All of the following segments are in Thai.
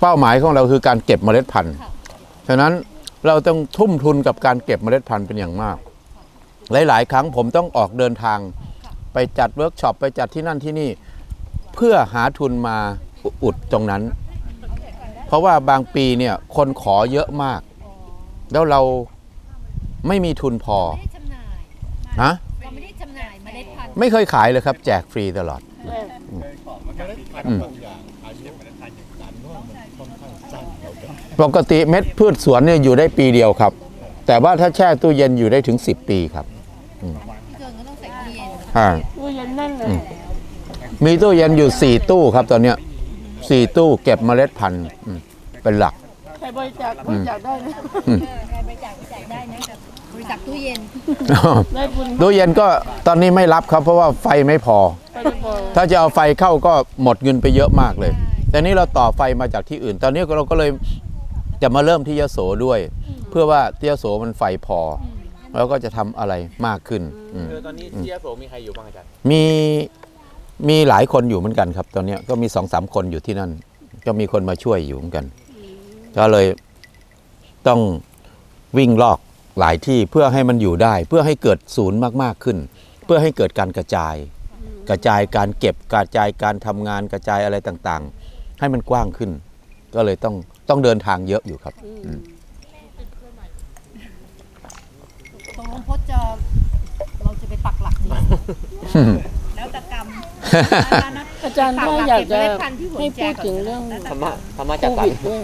เป้าหมายของเราคือการเก็บเมล็ดพันธุ์ ฉะนั้นเราต้องทุ่มทุนกับการเก็บเมล็ดพันธุ์เป็นอย่างมาก หลาย ๆ ครั้งผมต้องออกเดินทาง ไปจัดเวิร์กช็อปไปจัดที่นั่นที่นี่ เพื่อหาทุนมาอุดตรงนั้น เพราะว่าบางปีเนี่ยคนขอเยอะมาก แล้วเราไม่มีทุนพอไม่ได้จำหน่ายฮะเราไม่ได้จำหน่ายเมล็ดพันธุ์ไม่เคยขายเลยครับ แจกฟรีตลอด อืม ปกติเม็ดพืชสวนเนี่ยอยู่ได้ปีเดียวครับ แต่ว่าถ้าแช่ตู้เย็นอยู่ได้ถึง 10 ปีครับเกินก็ต้องใส่ตู้เย็นอ่าตู้เย็นแน่นเลยมีตู้เย็นอยู่ 4 ตู้ครับตอนเนี้ยสี่ตู้เก็บเมล็ดพันธุ์อืมเป็นหลักใครบริจาคบริจาคได้นะใครบริจาคบริจาคได้นะบริจาคตู้เย็นได้บุญตู้เย็นก็ตอนนี้ไม่รับครับ เพราะว่าไฟไม่พอไปได้บ่อยถ้าจะเอาไฟเข้าก็หมดเงินไปเยอะมากเลย แต่นี้เราต่อไฟมาจากที่อื่น ตอนนี้เราก็เลย จะมาเริ่มที่ยโสด้วย เพื่อว่าที่ยโสมันไฟพอ แล้วก็จะทำอะไรมากขึ้นอืมคือตอนนี้ที่ยโสมีใครอยู่บ้างอาจารย์มีมีหลายคนอยู่เหมือนกันครับ ตอนเนี้ยก็มีสองสามคนอยู่ที่นั่น ก็มีคนมาช่วยอยู่เหมือนกัน ก็เลยต้องวิ่งลอกหลายที่เพื่อให้มันอยู่ได้ เพื่อให้เกิดศูนย์มากๆขึ้น เพื่อให้เกิดการกระจาย กระจายการเก็บกระจายการทำงานกระจายอะไรต่างๆ ให้มันกว้างขึ้น ก็เลยต้องต้องเดินทางเยอะอยู่ครับตรงลงพจน์จะเราจะไปปักหลักดีแล้วแต่กรรมอาจารย์ถ้าอยากจะให้พูดถึงเรื่องธรรมะธรรมะโคจัดสรรวิดด้วย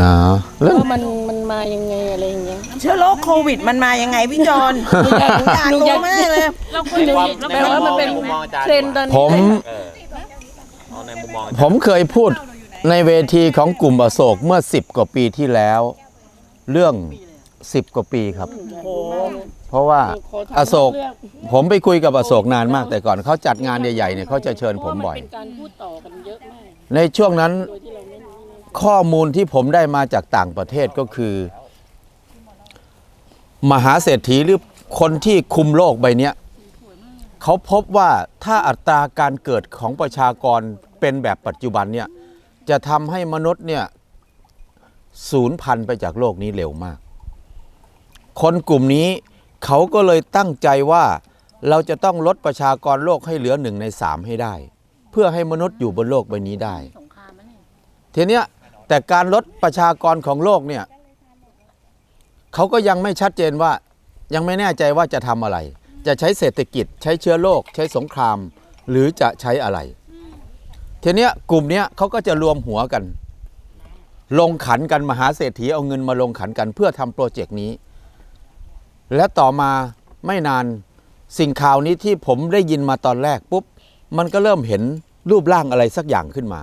อ๋อเรื่อง ว่ามันมันมายังไงอะไรอย่างเงี้ย เชื้อโรคโควิดมันมายังไงพี่จอนอยากหนูรู้อยากมากเลย ในความในแปลว่ามันเป็นมุมมองอาจารย์เทรนด์ตอนผนี้มเออเอาในมุมมองอาจารย์ ผมเคยพูด ในเวทีของกลุ่มอโศกเมื่อ 10 กว่าปีที่แล้ว เรื่อง 10 กว่าปีครับเพราะว่าอโศกผมไปคุยกับอโศกนานมากแต่ก่อนเขาจัดงานใหญ่ๆเนี่ยเขาจะเชิญผมบ่อย เป็นการพูดต่อกันเยอะมากในช่วงนั้นโดยที่เราไม่รู้ข้อมูลที่ผมได้มาจากต่างประเทศก็คือ มหาเศรษฐีหรือคนที่คุมโลกใบเนี้ยเขาพบว่าถ้าอัตราการเกิดของประชากรเป็นแบบปัจจุบันเนี่ย จะทำให้มนุษย์เนี่ยสูญพันธุ์ไปจากโลกนี้เร็วมาก คนกลุ่มนี้เขาก็เลยตั้งใจว่าเราจะต้องลดประชากรโลกให้เหลือหนึ่งในสามให้ได้ เพื่อให้มนุษย์อยู่บนโลกใบนี้ได้ ทีเนี้ยแต่การลดประชากรของโลกเนี่ยเขาก็ยังไม่ชัดเจนว่ายังไม่แน่ใจว่าจะทำอะไร จะใช้เศรษฐกิจ ใช้เชื้อโรคใช้สงคราม หรือจะใช้อะไร ทีเนี้ยกลุ่มเนี้ยเขาก็จะรวมหัวกัน ลงขันกันมหาเศรษฐีเอาเงินมาลงขันกันเพื่อทำโปรเจกต์นี้ และต่อมาไม่นานสิ่งข่าวนี้ที่ผมได้ยินมาตอนแรกปุ๊บ มันก็เริ่มเห็นรูปร่างอะไรสักอย่างขึ้นมา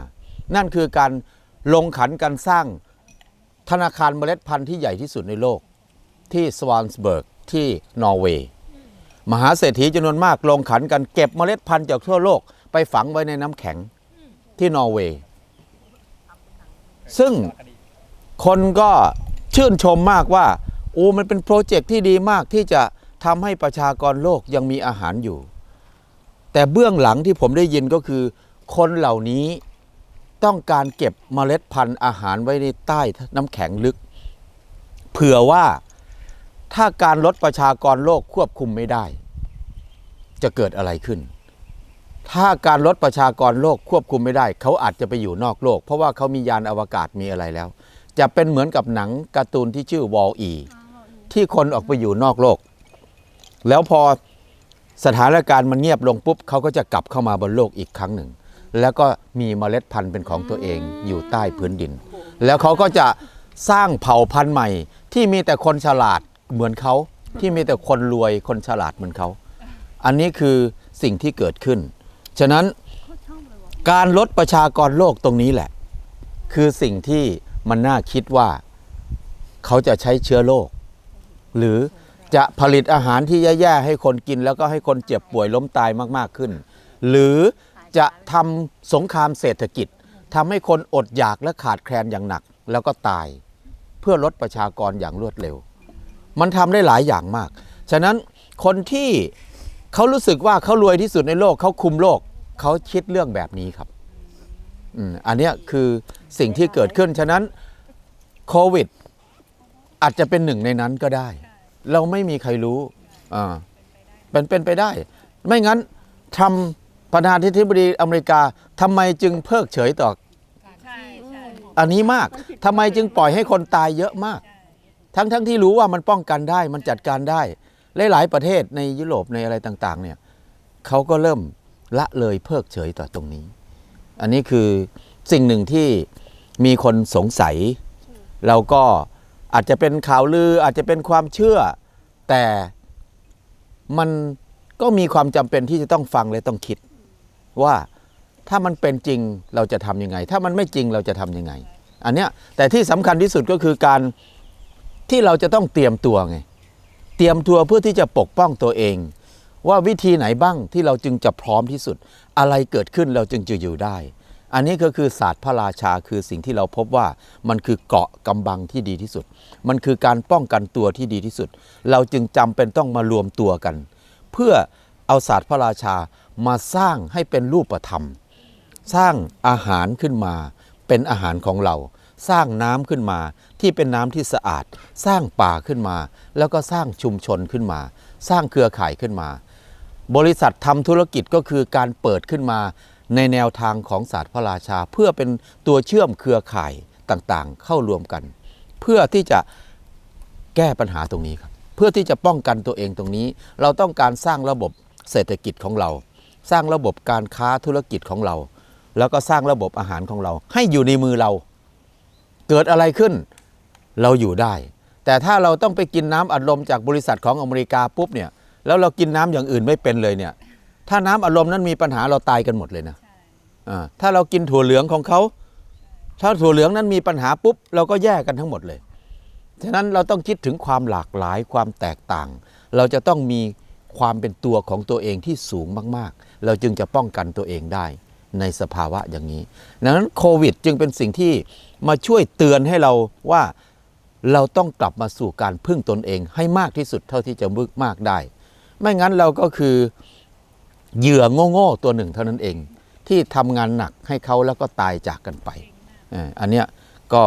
นั่นคือการลงขันกันสร้างธนาคารเมล็ดพันธุ์ที่ใหญ่ที่สุดในโลก ที่สวานสเบิร์กที่นอร์เวย์มหาเศรษฐีจำนวนมากลงขันกันเก็บเมล็ดพันธุ์จากทั่วโลกไปฝังไว้ในน้ำแข็ง ที่นอร์เวย์ ซึ่งคนก็ชื่นชมมากว่า โอ้มันเป็นโปรเจกต์ที่ดีมากที่จะทำให้ประชากรโลกยังมีอาหารอยู่ แต่เบื้องหลังที่ผมได้ยินก็คือ คนเหล่านี้ต้องการเก็บเมล็ดพันธุ์อาหารไว้ในใต้น้ำแข็งลึก เผื่อว่าถ้าการลดประชากรโลกควบคุมไม่ได้ จะเกิดอะไรขึ้น ถ้าการลดประชากรโลกควบคุมไม่ได้ เขาอาจจะไปอยู่นอกโลก เพราะว่าเขามียานอวกาศมีอะไรแล้ว จะเป็นเหมือนกับหนังการ์ตูนที่ชื่อวอลอีที่คนออกไปอยู่นอกโลก แล้วพอสถานการณ์มันเงียบลงปุ๊บเขาก็จะกลับเข้ามาบนโลกอีกครั้งหนึ่ง แล้วก็มีเมล็ดพันธุ์เป็นของตัวเองอยู่ใต้พื้นดิน แล้วเขาก็จะสร้างเผ่าพันธุ์ใหม่ ที่มีแต่คนฉลาดเหมือนเขาที่มีแต่คนรวยคนฉลาดเหมือนเขา อันนี้คือสิ่งที่เกิดขึ้น ฉะนั้นการลดประชากรโลกตรงนี้แหละ คือสิ่งที่มันน่าคิดว่าเขาจะใช้เชื้อโรคหรือจะผลิตอาหารที่แย่ๆให้คนกินแล้วก็ให้คนเจ็บป่วยล้มตายมากๆขึ้น หรือจะทำสงครามเศรษฐกิจทำให้คนอดอยากและขาดแคลนอย่างหนักแล้วก็ตาย เพื่อลดประชากรอย่างรวดเร็ว มันทำได้หลายอย่างมาก ฉะนั้นคนที่เขารู้สึกว่าเขารวยที่สุดในโลกเขาคุมโลก เขาคิดเรื่องแบบนี้ครับอืมอันเนี้ยคือสิ่งที่เกิดขึ้น ฉะนั้นโควิด อาจจะเป็นหนึ่งในนั้นก็ได้ เราไม่มีใครรู้อ่าเป็นเป็นไปได้ ไม่งั้นทำประธานาธิบดีอเมริกาทำไมจึงเพิกเฉยต่ออันนี้มากทำไมจึงปล่อยให้คนตายเยอะมาก ทั้งทั้งที่รู้ว่ามันป้องกันได้มันจัดการได้ หลาย ๆ ประเทศในยุโรปในอะไรต่าง ๆ เนี่ยเขาก็เริ่ม ละเลยเพิกเฉยต่อตรงนี้ อันนี้คือสิ่งหนึ่งที่มีคนสงสัย เราก็อาจจะเป็นข่าวลืออาจจะเป็นความเชื่อ แต่มันก็มีความจำเป็นที่จะต้องฟังและต้องคิด ว่าถ้ามันเป็นจริงเราจะทำยังไง ถ้ามันไม่จริงเราจะทำยังไง อันเนี้ยแต่ที่สำคัญที่สุดก็คือการที่เราจะต้องเตรียมตัวไง เตรียมตัวเพื่อที่จะปกป้องตัวเอง ว่าวิธีไหนบ้างที่เราจึงจะพร้อมที่สุด อะไรเกิดขึ้นเราจึงจะอยู่ได้ อันนี้ก็คือศาสตร์พระราชาคือสิ่งที่เราพบว่ามันคือเกาะกำบังที่ดีที่สุด มันคือการป้องกันตัวที่ดีที่สุด เราจึงจำเป็นต้องมารวมตัวกัน เพื่อเอาศาสตร์พระราชามาสร้างให้เป็นรูปธรรม สร้างอาหารขึ้นมา เป็นอาหารของเรา สร้างน้ำขึ้นมา ที่เป็นน้ำที่สะอาด สร้างป่าขึ้นมา แล้วก็สร้างชุมชนขึ้นมา สร้างเครือข่ายขึ้นมา บริษัททำธุรกิจก็คือการเปิดขึ้นมาในแนวทางของศาสตร์พระราชา เพื่อเป็นตัวเชื่อมเครือข่ายต่างๆ เข้ารวมกัน เพื่อที่จะแก้ปัญหาตรงนี้ครับ เพื่อที่จะป้องกันตัวเองตรงนี้ เราต้องการสร้างระบบเศรษฐกิจของเรา สร้างระบบการค้าธุรกิจของเรา แล้วก็สร้างระบบอาหารของเรา ให้อยู่ในมือเรา เกิดอะไรขึ้นเราอยู่ได้ แต่ถ้าเราต้องไปกินน้ำอัดลมจากบริษัทของอเมริกาปุ๊บเนี่ย แล้วเรากินน้ำอย่างอื่นไม่เป็นเลยเนี่ย ถ้าน้ำอัดลมนั้นมีปัญหาเราตายกันหมดเลยนะอ่าถ้าเรากินถั่วเหลืองของเขา ถ้าถั่วเหลืองนั้นมีปัญหาปุ๊บเราก็แย่กันทั้งหมดเลย ฉะนั้นเราต้องคิดถึงความหลากหลายความแตกต่าง เราจะต้องมีความเป็นตัวของตัวเองที่สูงมากๆ เราจึงจะป้องกันตัวเองได้ในสภาวะอย่างนี้ ดังนั้นโควิดจึงเป็นสิ่งที่มาช่วยเตือนให้เราว่าเราต้องกลับมาสู่การพึ่งตนเองให้มากที่สุดเท่าที่จะมึกมากได้ ไม่งั้นเราก็คือเหยื่อโง่ๆตัวหนึ่งเท่านั้นเอง ที่ทำงานหนักให้เขาแล้วก็ตายจากกันไปเอ่ออันเนี้ยก็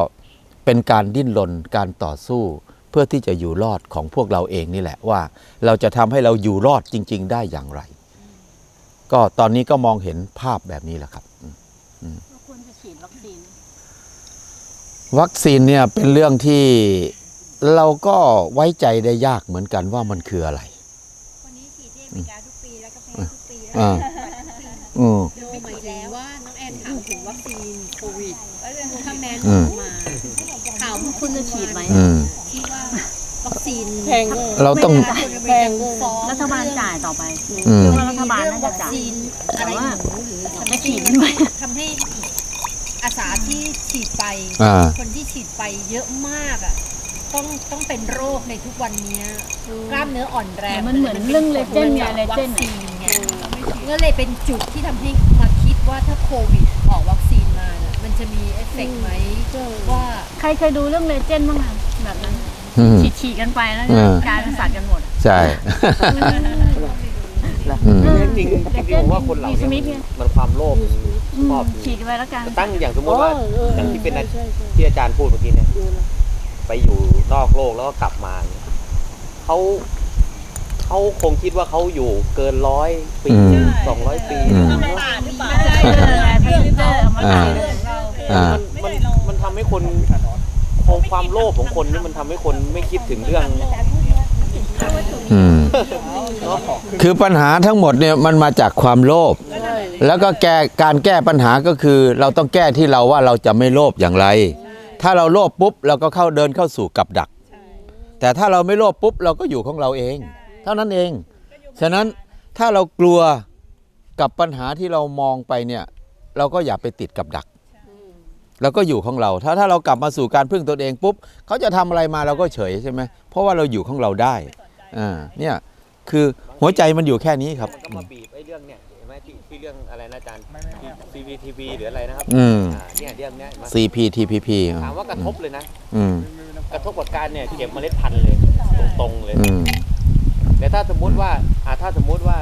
เป็นการดิ้นรนการต่อสู้ เพื่อที่จะอยู่รอดของพวกเราเองนี่แหละว่า เราจะทำให้เราอยู่รอดจริง ๆ ได้อย่างไร ก็ตอนนี้ก็มองเห็นภาพแบบนี้แหละครับควรจะฉีดวัคซีนวัคซีนเนี่ยเป็นเรื่องที่เราก็ไว้ใจได้ยากเหมือนกันว่ามันคืออะไร อ่าอืมดูหมายถึงว่าน้องแอนถามถึงวัคซีนโควิดถ้าแมนอืมมาข่าวคุณจะฉีดไหมอืม ที่ว่าวัคซีนแพงด้วยเราต้อง แพงด้วยฟ้องรัฐบาลจ่ายต่อไปอืมรัฐบาลเรื่องน่าจะวัคจ่าย ซีนอะไรหนูหรือทำไม่ให้ฉีดด้วย ทำให้อาสาที่ฉีดไปอ่า คนที่ฉีดไปเยอะมากอะต้องต้องเป็นโรคในทุกวันเนี้ยกล้ามเนื้ออ่อนแรงมันเหมือนเรื่องเลเจนด์ไงจากเลวัเจคนด์ซีนไง ก็เลยเป็นจุดที่ทำให้มาคิดว่าถ้าโควิดออกวัคซีนมาน่ะมันจะมีเอฟเฟกต์ไหมว่าใครเคยดูเรื่องเลเจนด์บ้างอะแบบนั้นอืม ฉีดฉีดๆกันไปแล้วอืมกลายเป็นสัตว์กันหมดใช่ อืม จริงๆจริงๆผมว่าคนเราเนี่ยมีสมิธไงมันความโลภชอบฉีดกันไปแล้วกัน ตั้งอย่างสมมติว่าอย่างที่เป็นอาที่อาจารย์พูดเมื่อกี้เนี่ย ไปอยู่นอกโลกแล้วก็กลับมาเนี่ยเขา เขาคงคิดว่าเขาอยู่เกินร้อยปีอืม สองร้อยปีอืมเออทวิตเตอร์เอามาอ่าขายเลยอ่า มันมันมันทำให้คนคงความโลภของคนนี่มันทำให้คนไม่คิดถึงเรื่องอืมคือปัญหาทั้งหมดเนี่ยมันมาจากความโลภ แล้วก็แก้การแก้ปัญหาก็คือ เราต้องแก้ที่เราว่าเราจะไม่โลภอย่างไร ถ้าเราโลภปุ๊บเราก็เข้าเดินเข้าสู่กับดัก แต่ถ้าเราไม่โลภปุ๊บเราก็อยู่ของเราเอง เท่านั้นเอง ฉะนั้นถ้าเรากลัวกับปัญหาที่เรามองไปเนี่ย เราก็อย่าไปติดกับดักแล้วก็อยู่ของเรา ถ้าถ้าเรากลับมาสู่การพึ่งตนเองปุ๊บเขาจะทำอะไรมาเราก็เฉยใช่ไหมเพราะว่าเราอยู่ของเราได้อ่าเนี่ยคือหัวใจมันอยู่แค่นี้ครับมันก็มาบีบไอ้เรื่องเนี่ยเห็นไหมที่ที่เรื่องอะไรนะอาจารย์ CCTV หรืออะไรนะครับอืมอ่าเนี่ยเรื่องเนี้ยมา CPTPP ถามว่ากระทบเลยนะ อืมกระทบกับการเนี่ยเก็บเมล็ดพันธุ์เลย ตรงๆเลยอืมแต่ ถ้าสมมุติว่าอ่าถ้าสมมุติว่า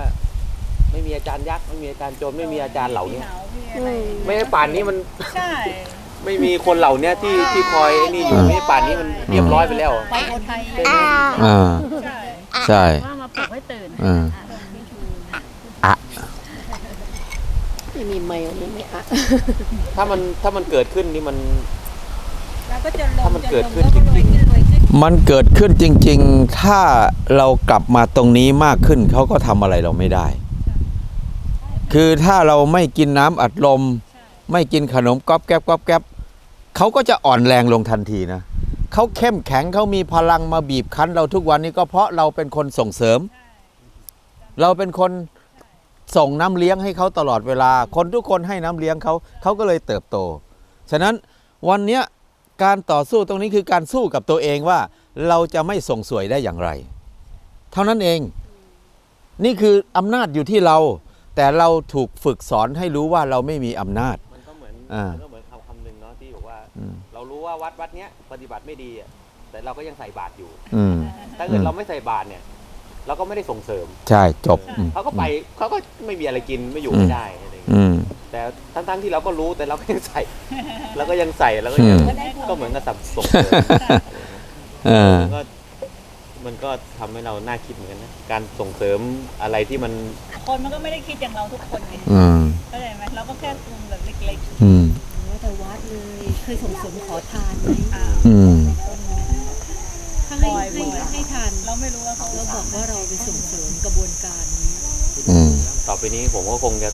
ไม่มีอาจารย์ยักษ์ไม่มีอาจารย์โจรไม่มีอาจารย์เหล่าเนี้ยอืมไม่ให้ป่านนี้มัน ใช่ ไม่มีคนเหล่าเนี้ยที่ที่คอยไอ้นี่อยู่ไม่ให้ป่านนี้มันเรียบร้อยไปแล้ว ไปโอไทยอ่าใช่ใช่ว่ามาปลุกให้ตื่นอ่าอะไม่มีไมค์วันนี้ไม่อะถ้ามันถ้ามันเกิดขึ้นนี่มัน แล้วก็จะลงถ้ามันจะเกิดลงขึ้นแล้วก็รวยจริงๆขึ้นรวยขึ้น มันเกิดขึ้นจริง ๆ ถ้าเรากลับมาตรงนี้มากขึ้นเขาก็ทำอะไรเราไม่ได้ คือถ้าเราไม่กินน้ำอัดลม ไม่กินขนมก๊อบแก๊บก๊อบแก๊บเขาก็จะอ่อนแรงลงทันทีนะเขาเข้มแข็งเขามีพลังมาบีบคั้นเราทุกวันนี้ก็เพราะเราเป็นคนส่งเสริม เราเป็นคนส่งน้ำเลี้ยงให้เขาตลอดเวลา คนทุกคนให้น้ำเลี้ยงเขาเขาก็เลยเติบโต ฉะนั้นวันเนี้ย การต่อสู้ตรงนี้คือการสู้กับตัวเองว่าเราจะไม่ส่งสวยได้อย่างไร เท่านั้นเอง นี่คืออำนาจอยู่ที่เรา แต่เราถูกฝึกสอนให้รู้ว่าเราไม่มีอำนาจ มันก็เหมือนอ่ามัมันก็เหมือนคำคำหนึ่งเนาะที่บอกว่า อืม เรารู้ว่าวัดวัดเนี้ยปฏิบัติไม่ดีอะแต่เราก็ยังใส่บาตรอยู่ อืม ถ้าเกิอืดม เราไม่ใส่บาตรเนี่ย เราก็ไม่ได้ส่งเสริม ใช่จบอืม เขาก็ไปเขาก็ไม่มีอะไรกินไม่อยู่อืม ไม่ได้ อะไรอย่างเงี้ยอืม แต่ทั้งๆที่เราก็รู้แต่เราก็ยังใส่เราก็ยังใส่แล้วก็ยังอืม ก็เหมือนกับส่งเสริมเออมันก็มันก็ทำให้เราน่าคิดเหมือนกันนะการส่งเสริมอะไรที่มัน คนมันก็ไม่ได้คิดอย่างเราทุกคนไงอืม เข้าใจไหมเราก็แค่กลุ่มแบบเล็กอืมแต่วัดเลยเคยส่งเสริมขอทานไหมๆอ่า อืม ถ้าให้บ่อยให้บ่อยให้ทานเราไม่รู้ว่าเขาเราบอกว่าเราไปส่งเสริมกระบวนการนี้ อืม ต่อไปนี้ผมก็คงจะ